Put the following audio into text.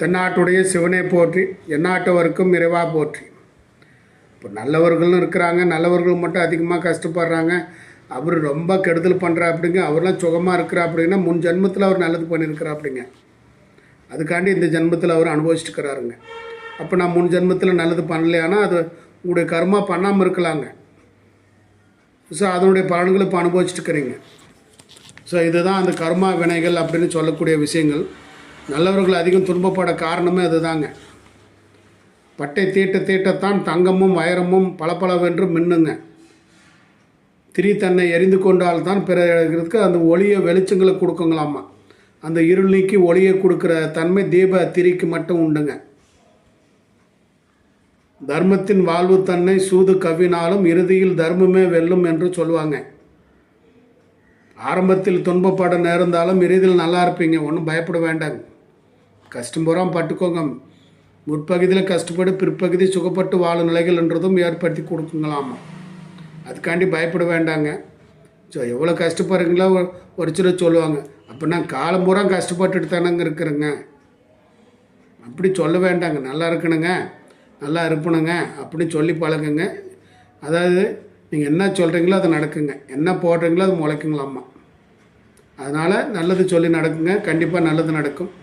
தென்னாட்டுடைய சிவனை போற்றி எந்நாட்டவருக்கும் இறைவா போற்றி. இப்போ நல்லவர்களும் இருக்கிறாங்க நல்லவர்கள் மட்டும் அதிகமாக கஷ்டப்படுறாங்க. அவர் ரொம்ப கெடுதல் பண்ணுறா அப்படிங்க அவர்லாம் சுகமாக இருக்கிறா அப்படின்னா முன் ஜென்மத்தில் அவர் நல்லது பண்ணியிருக்கிறா அப்படிங்க அதுக்காண்டி இந்த ஜென்மத்தில் அவர் அனுபவிச்சுட்டுக்கிறாருங்க. அப்போ நான் முன் ஜென்மத்தில் நல்லது பண்ணலையானா அது உங்களுடைய கர்மா பண்ணாமல் இருக்கலாங்க. ஸோ அதனுடைய பலன்களை இப்போ அனுபவிச்சுட்டுக்கிறீங்க. ஸோ இதுதான் அந்த கர்மா வினைகள் அப்படின்னு சொல்லக்கூடிய விஷயங்கள். நல்லவர்கள் அதிகம் துன்பப்பட காரணமே அதுதாங்க. பட்டை தீட்ட தீட்டத்தான் தங்கமும் வைரமும் பளபளவென்று மின்னுங்க. திரி தன்னை எரிந்து கொண்டால்தான் பிறகு அந்த ஒளியை வெளிச்சங்களை கொடுக்குங்களாமா. அந்த இருள் நீக்கி ஒளியை கொடுக்குற தன்மை தீப திரிக்கு மட்டும் உண்டுங்க. தர்மத்தின் வாழ்வு தன்னை சூது கவினாலும் இறுதியில் தர்மமே வெல்லும் என்று சொல்லுவாங்க. ஆரம்பத்தில் துன்பப்பட நேர்ந்தாலும் இறுதியில் நல்லா இருப்பீங்க ஒன்றும் பயப்பட வேண்டாங்க. கஷ்டம் பூரா பட்டுக்கோங்க முற்பகுதியில் கஷ்டப்பட்டு பிற்பகுதி சுகப்பட்டு வாழும் நிலைகள் என்றதும் ஏற்படுத்தி கொடுக்குங்களாமா. அதுக்காண்டி பயப்பட வேண்டாங்க. ஸோ எவ்வளோ கஷ்டப்படுறீங்களோ ஒரு- சில சொல்லுவாங்க. அப்போ நான் காலம் பூரா கஷ்டப்பட்டுட்டு தானங்க இருக்கிறேங்க. அப்படி சொல்ல வேண்டாங்க. நல்லா இருக்கணுங்க. நல்லா இருப்பணுங்க. அப்படின்னு சொல்லி பழகுங்க. அதாவது நீங்கள் என்ன சொல்கிறீங்களோ அது நடக்குங்க. என்ன போடுறீங்களோ அது முளைக்குங்களாம்மா அதனால் நல்லது சொல்லி நடக்குங்க. கண்டிப்பாக நல்லது நடக்கும்.